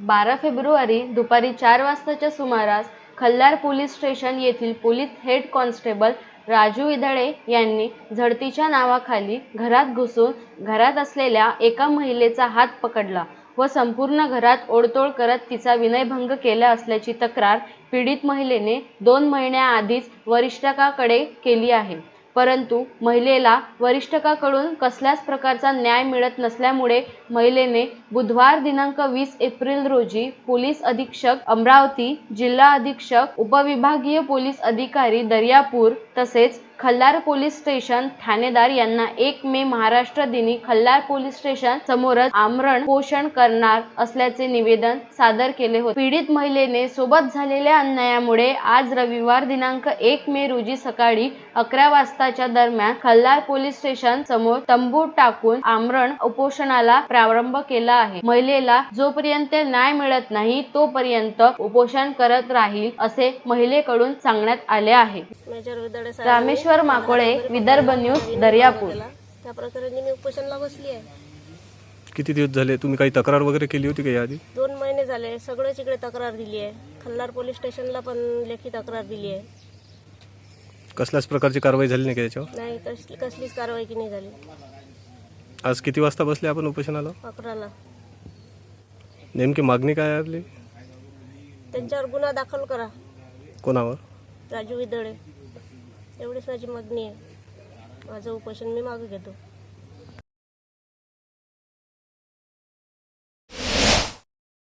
बारा फेब्रुवारी दुपारी चार वाजताच्या सुमारास खल्लार पोलीस स्टेशन येथील police head constable Raju Idhale यांनी झडतीच्या नावाखाली घरात घुसून घरात असलेल्या एका महिलेचा हात पकडला व संपूर्ण घरात ओडतोड करत तिचा विनयभंग केला असल्याची तक्रार पीडित महिलेने दोन महिन्याआधीच वरिष्ठकाकडे केली आहे. परंतु महिलेला वरिष्ठकाकडून कसल्याच प्रकारचा न्याय मिळत नसल्यामुळे महिलेने बुधवार दिनांक वीस एप्रिल रोजी पोलीस अधीक्षक अमरावती जिल्हा अधीक्षक उपविभागीय पोलीस अधिकारी दर्यापूर तसेच खल्लार पोलीस स्टेशन ठाणेदार यांना एक मे महाराष्ट्र दिनी खल्लार पोलीस स्टेशन समोरच आमरण पोषण करणार असल्याचे निवेदन सादर केले होते. पीडित महिलेने सोबत झालेल्या अन्यायामुळे आज रविवार दिनांक एक मे रोजी सकाळी अकरा वाजताच्या दरम्यान खल्लार पोलीस स्टेशन समोर तंबू टाकून आमरण उपोषणाला प्रारंभ केला आहे. महिलेला जोपर्यंत न्याय मिळत नाही तोपर्यंत उपोषण करत राहील असे महिलेकडून सांगण्यात आले आहे. Major Rameshwar Makole Vidarbha news Daryapur. त्या प्रकारे मी उपोषणला बसली आहे. किती दिवस झाले? तुम्ही काही तक्रार वगैरे केली होती का याआधी? दोन महिने झाले. सगळेच इकडे तक्रार दिली आहे. खल्लार पोलीस स्टेशनला पण लेखी तक्रार दिली आहे. कसल्याच प्रकारची कारवाई झाली नाही का याच्यावर? नाही कसली कसलीच कारवाई की नाही झाली. आज किती वाजता बसले आपण उपोषणाला? अकराला. नेमकी मागणी काय आहे आपली? त्यांच्यावर गुन्हा दाखल करा. कोणावर? राजू विदळे. एवढीच माझी मागणी आहे. माझं उपोषण मी मागं घेतो.